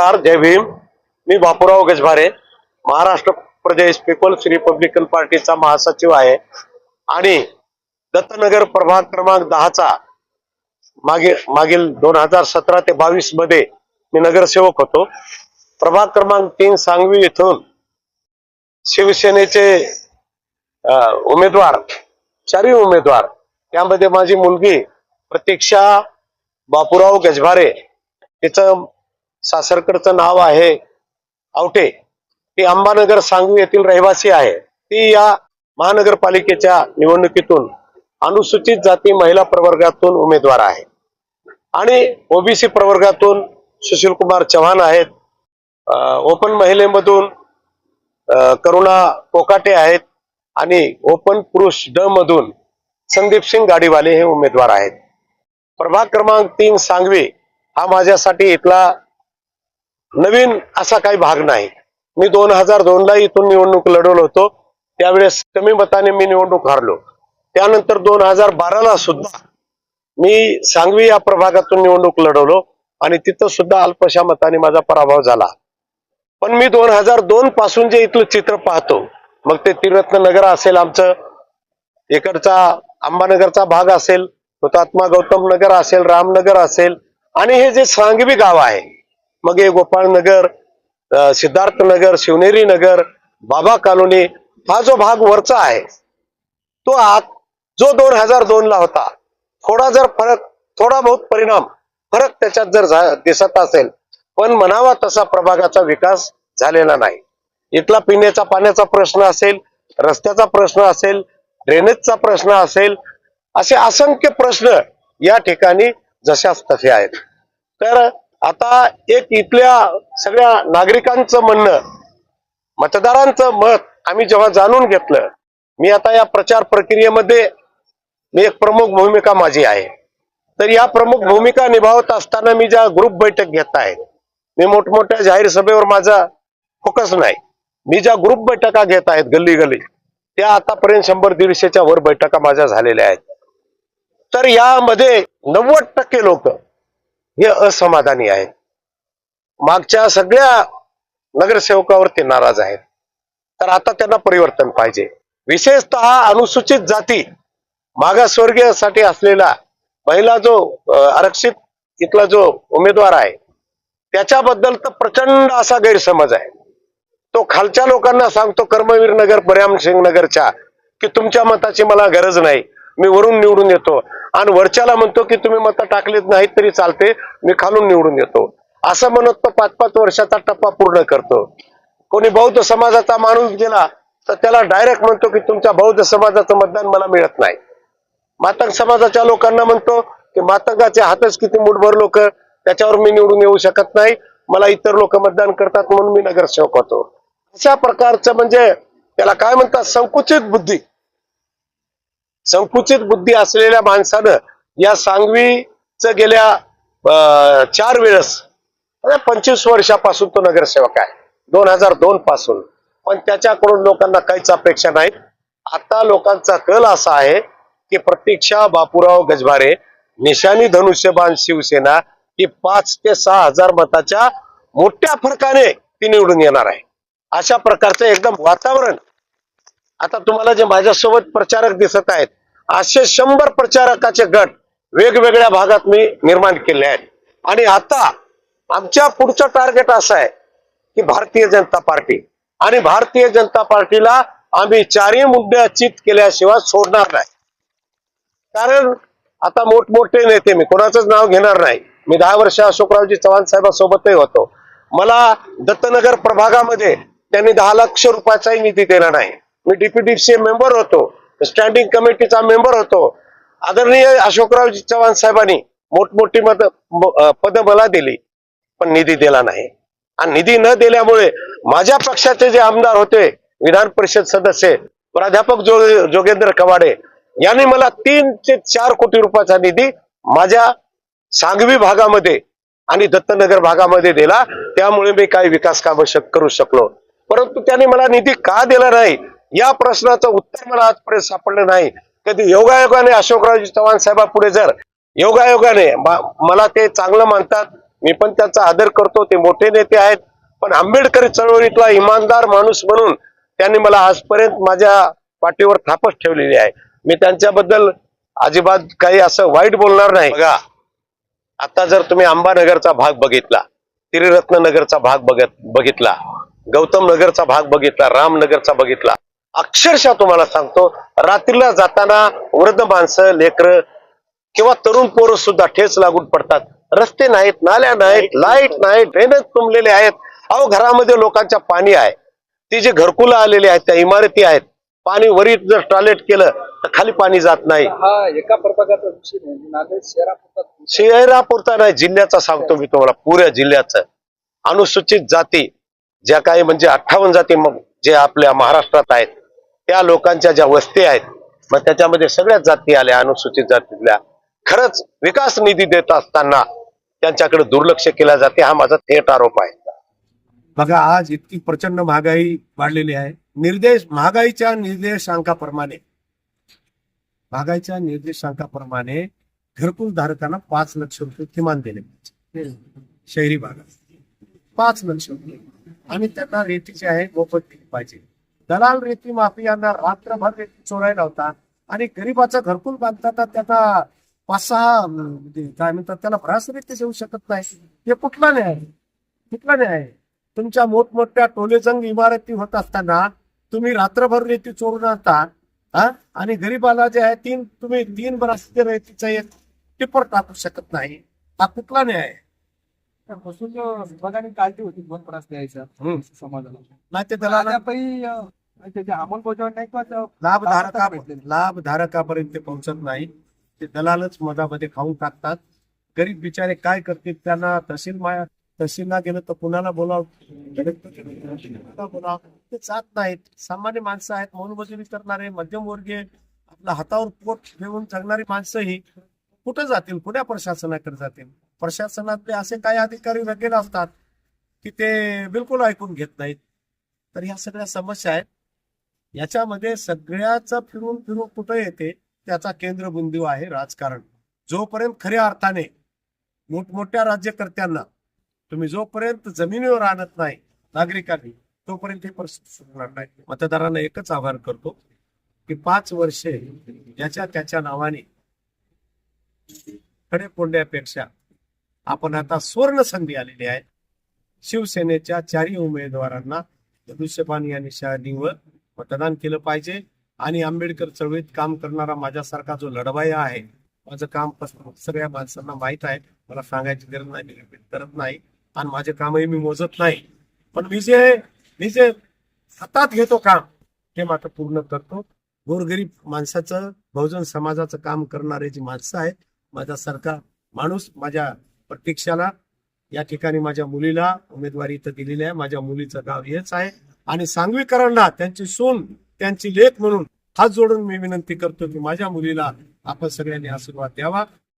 नमस्कार जय भीम. मी Bapurao Gajbhare Maharashtra Pradesh peoples republican पार्टीचा महासचिव आहे. आणि दत्तनगर प्रभाग क्रमांक दहाचा मागे मागील दोन हजार सतरा ते बावीसमध्ये मी नगरसेवक होतो. प्रभाग क्रमांक तीन सांगवी येथून शिवसेनेचे उमेदवार चारही उमेदवार त्यामध्ये माझी मुलगी प्रतीक्षा बापूराव गजभारे तिचं सासरकडचं नाव आहे आवटे. ती अंबानगर सांगवी येथील रहिवासी आहे. ती या महानगरपालिकेच्या निवडणुकीतून अनुसूचित जाती महिला प्रवर्गातून उमेदवार आहे. आणि ओबीसी प्रवर्गातून सुशीलकुमार चव्हाण आहेत. ओपन महिलेमधून करुणा कोकाटे आहेत. आणि ओपन पुरुष ड मधून संदीप सिंग गाडीवाले हे उमेदवार आहेत. प्रभाग क्रमांक तीन सांगवी हा माझ्यासाठी इथला नवीन असा काही भाग नाही. मी दोन हजार दोन ला इथून निवडणूक लढवलो होतो. त्यावेळेस कमी मताने मी निवडणूक हारलो. त्यानंतर दोन हजार बाराला सुद्धा मी सांगवी या प्रभागातून निवडणूक लढवलो आणि तिथं सुद्धा अल्पशा मताने माझा पराभव झाला. पण मी दोन हजार दोन पासून जे इथलं चित्र पाहतो मग ते त्रिरत्न नगर असेल आमचं इकडचा अंबानगरचा भाग असेल हुतात्मा गौतम नगर असेल रामनगर असेल आणि हे जे सांगवी गाव आहे मग हे गोपाळ नगर सिद्धार्थ नगर शिवनेरी नगर बाबा कॉलोनी हा जो भाग वरचा आहे तो आत जो दोन हजार दोन ला होता थोडा जर फरक थोडा बहुत परिणाम फरक त्याच्यात जर दिसत असेल पण म्हणावा तसा प्रभागाचा विकास झालेला नाही. इथला पिण्याचा पाण्याचा प्रश्न असेल रस्त्याचा प्रश्न असेल ड्रेनेजचा प्रश्न असेल असे असंख्य प्रश्न या ठिकाणी जशाच तसे आहेत. तर आता एक इथल्या सगळ्या नागरिकांचं म्हणणं मतदारांचं मत आम्ही जेव्हा जाणून घेतलं मी आता या प्रचार प्रक्रियेमध्ये मी एक प्रमुख भूमिका माझी आहे. तर या प्रमुख भूमिका निभावत असताना मी ज्या ग्रुप बैठक घेत आहे मी मोठमोठ्या जाहीर सभेवर माझा फोकस नाही. मी ज्या ग्रुप बैठका घेत आहेत गल्ली गल्ली त्या आतापर्यंत शंभर दीडशेच्या वर बैठका माझ्या झालेल्या आहेत. तर यामध्ये नव्वद टक्के लोक हे असमाधानी आहेत मागच्या सगळ्या नगरसेवकावरती नाराज आहेत. तर आता त्यांना परिवर्तन पाहिजे. विशेषतः अनुसूचित जाती मागासवर्गीयसाठी असलेला पहिला जो आरक्षित इथला जो उमेदवार आहे त्याच्याबद्दल तर प्रचंड असा गैरसमज आहे. तो खालच्या लोकांना सांगतो कर्मवीर नगर बऱ्याम सिंग नगरच्या की तुमच्या मताची मला गरज नाही. मी वरून निवडून येतो. आणि वरच्याला म्हणतो की तुम्ही मतं टाकलीत नाहीत तरी चालते मी खालून निवडून येतो. असं म्हणत तो पाच पाच वर्षाचा टप्पा पूर्ण करतो. कोणी बौद्ध समाजाचा माणूस गेला तर त्याला डायरेक्ट म्हणतो की तुमच्या बौद्ध समाजाचं मतदान मला मिळत नाही. मातंग समाजाच्या लोकांना म्हणतो की मातंगाचे हातच किती मुठभर लोक त्याच्यावर मी निवडून येऊ शकत नाही मला इतर लोक मतदान करतात म्हणून मी नगरसेवक होतो. अशा प्रकारचं म्हणजे त्याला काय म्हणतात संकुचित बुद्धी. संकुचित बुद्धी असलेल्या माणसानं या सांगवीच गेल्या अं, चार वेळेस पंचवीस वर्षापासून तो नगरसेवक आहे. दोन हजार दोन पासून. पण त्याच्याकडून लोकांना काहीच अपेक्षा नाहीत. आता लोकांचा कल असा आहे की प्रतीक्षा बापूराव गजभारे निशाणी धनुष्यबाण शिवसेना ही पाच ते सहा हजार मताच्या मोठ्या फरकाने ती निवडून येणार आहे. अशा प्रकारचं एकदम वातावरण. आता तुम्हाला जे माझ्यासोबत प्रचारक दिसत आहेत असे शंभर प्रचारकाचे गट वेगवेगळ्या भागात मी निर्माण केले आहेत. आणि आता आमच्या पुढचं टार्गेट असं आहे की भारतीय जनता पार्टी. आणि भारतीय जनता पार्टीला आम्ही चारही मुद्दे चित केल्याशिवाय सोडणार नाही. कारण आता मोठमोठे नेते मी कोणाचंच नाव घेणार नाही. मी दहा वर्ष अशोकरावजी चव्हाण साहेबांसोबतही होतो. मला दत्तनगर प्रभागामध्ये त्यांनी दहा लक्ष रुपयाचाही निधी दिला नाही. मी डीपीडीसी मेंबर होतो. स्टँडिंग कमिटीचा मेंबर होतो. आदरणीय अशोकरावजी चव्हाण साहेबांनी मोठमोठी मत पद मला दिली पण निधी दिला नाही. आणि निधी न दिल्यामुळे माझ्या पक्षाचे जे आमदार होते विधान परिषद सदस्य प्राध्यापक जो जोगेंद्र कवाडे यांनी मला तीन ते चार कोटी रुपयाचा निधी माझ्या सांगवी भागामध्ये आणि दत्तनगर भागामध्ये दिला. त्यामुळे मी काही विकास कामं करू शकलो. परंतु त्यांनी मला निधी का दिला नाही? या प्रश्नाचं उत्तर मला आजपर्यंत सापडलं नाही. कधी योगायोगाने अशोकरावजी चव्हाण साहेबापुढे जर योगायोगाने मला ते चांगलं मानतात. मी पण त्याचा आदर करतो. ते मोठे नेते आहेत. पण आंबेडकरी चळवळीतला इमानदार माणूस म्हणून त्यांनी मला आजपर्यंत माझ्या पाठीवर थापच ठेवलेली आहे. मी त्यांच्याबद्दल अजिबात काही असं वाईट बोलणार नाही. बघा आता जर तुम्ही अंबानगरचा भाग बघितला त्रिरत्न नगरचा भाग बघत बघितला गौतम नगरचा भाग बघितला रामनगरचा बघितला अक्षरशः तुम्हाला सांगतो रात्रीला जाताना वृद्ध माणसं लेकर किंवा तरुण पोरं सुद्धा ठेच लागून पडतात. रस्ते नाहीत नाल्या नाहीत लाइट नाही ड्रेनेज तुंबलेले आहेत. अहो घरामध्ये लोकांच्या पाणी आहे. ती जी घरकुलं आलेली आहेत त्या इमारती आहेत. पाणी वरी जर टॉयलेट केलं तर खाली पाणी जात नाही. हा एका प्रभागाचा शहरापुरता नाही जिल्ह्याचा सांगतो मी तुम्हाला पुऱ्या जिल्ह्याचं. अनुसूचित जाती ज्या काही म्हणजे अठ्ठावन्न जाती मग जे आपल्या महाराष्ट्रात आहेत त्या लोकांच्या ज्या वस्ती आहेत मग त्याच्यामध्ये सगळ्याच जाती आल्या अनुसूचित जातीतल्या खरंच विकास निधी देत असताना त्यांच्याकडे दुर्लक्ष केला जाते हा माझा थेट आरोप आहे. बघा आज इतकी प्रचंड महागाई वाढलेली आहे. निर्देश महागाईच्या निर्देशांकाप्रमाणे महागाईच्या निर्देशांकाप्रमाणे घरकुल धारकांना पाच लक्ष रुपये किमान दिले पाहिजे. शहरी भागात. पाच लक्ष रुपये. आणि त्यांना रेतीचे आहे मोफत दिली पाहिजे. दलाल रेती माफियांना रात्रभर रेती चोरायला होता आणि गरीबाचं घरकुल बांधताना त्यांना पाच सहा म्हणजे काय म्हणतात त्याला भरास रेती देऊ शकत नाही हे कुठला न्याय कुठला न्याय आहे? तुमच्या मोठमोठ्या टोलेजंग इमारती होत असताना तुम्ही रात्रभर रेती चोरून आणता हा आणि गरीबाला जे आहे तीन तुम्ही तीन बराच रेतीचा एक टिपर टाकू शकत नाही हा कुठला न्याय आहे? महसूल विभागाने काढली होती दोन प्रास द्यायचा. समाजाला नाही ते त्याला त्याचे अंमलबजावणी नाही किंवा त्या- लाभधारका. लाभधारकापर्यंत ते पोहोचत नाही. ते दलालच मधामध्ये खाऊन टाकतात. गरीब बिचारे काय करतील त्यांना तहसील माया तहसीलला गेलं तर कुणाला बोलाव? बोलाव? ते जात नाहीत. सामान्य माणसं आहेत मोलमजुरी करणारे मध्यमवर्गीय आपल्या हातावर पोट ठेवून जगणारी माणसं ही कुठं जातील? कुण्या प्रशासनाकडे जातील. प्रशासनातले असे काही अधिकारी वगैरे असतात की ते बिलकुल ऐकून घेत नाहीत. तर ह्या सगळ्या समस्या आहेत. याच्यामध्ये सगळ्याच फिरून फिरून कुठं येते त्याचा केंद्रबिंदू आहे राजकारण. जोपर्यंत खऱ्या अर्थाने मोठमोठ्या राज्यकर्त्यांना तुम्ही जोपर्यंत जमिनीवर आणत नाही नागरिकांनी तोपर्यंत ही परिस्थिती सुटणार नाही. मतदारांना एकच आवाहन करतो की पाच वर्षे याच्या त्याच्या नावाने खडे कोंड्यापेक्षा आपण आता सुवर्ण संधी आलेली आहे. शिवसेनेच्या चारही उमेदवारांना धनुष्यबाण या निशाणीवर मतदान केलं पाहिजे. आणि आंबेडकर चळवळीत काम करणारा माझ्यासारखा जो लढवाया आहे माझं काम सगळ्या माणसांना माहीत आहे. मला सांगायची गरज नाही मी करत नाही. आणि माझे कामही मी मोजत नाही. पण मी जे मी जे हातात घेतो काम. ते मात्र पूर्ण करतो. गोरगरीब माणसाचं बहुजन समाजाचं काम करणारे जी माणसं आहेत माझ्यासारखा माणूस माझ्या प्रतीक्षाला या ठिकाणी माझ्या मुलीला उमेदवारी इथं दिलेली आहे. माझ्या मुलीचं गाव हेच आहे. आणि सांगवीकरांना त्यांची सून त्यांची लेख म्हणून हात जोडून मी विनंती करतो की माझ्या मुलीला आपण सगळ्यांनी आशीर्वाद द्यावा.